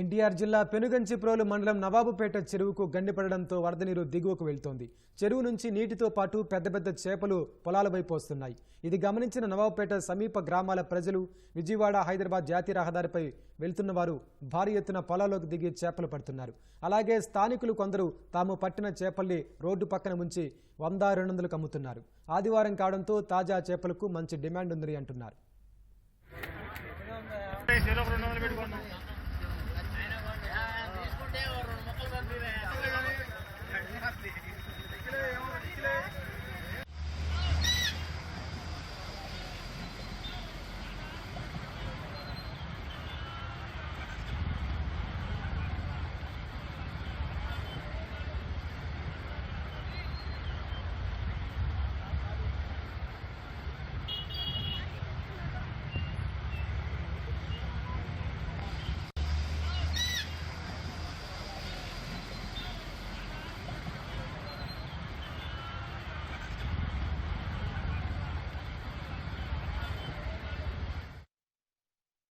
ఎన్టీఆర్ జిల్లా పెనుగంచిప్రోలు మండలం నవాబుపేట చెరువుకు గండిపడడంతో వరద నీరు దిగువకు వెళ్తోంది. చెరువు నుంచి నీటితో పాటు పెద్ద పెద్ద చేపలు పొలాల వైపు వస్తున్నాయి. ఇది గమనించిన నవాబుపేట సమీప గ్రామాల ప్రజలు విజయవాడ హైదరాబాద్ జాతీయ రహదారిపై వెళ్తున్న వారు భారీ ఎత్తున పొలాల్లోకి దిగి చేపలు పడుతున్నారు. అలాగే స్థానికులు కొందరు తాము పట్టిన చేపల్ని రోడ్డు పక్కన ఉంచి వంద రెండు వందలకు అమ్ముతున్నారు. ఆదివారం కావడంతో తాజా చేపలకు మంచి డిమాండ్ ఉందని అంటున్నారు.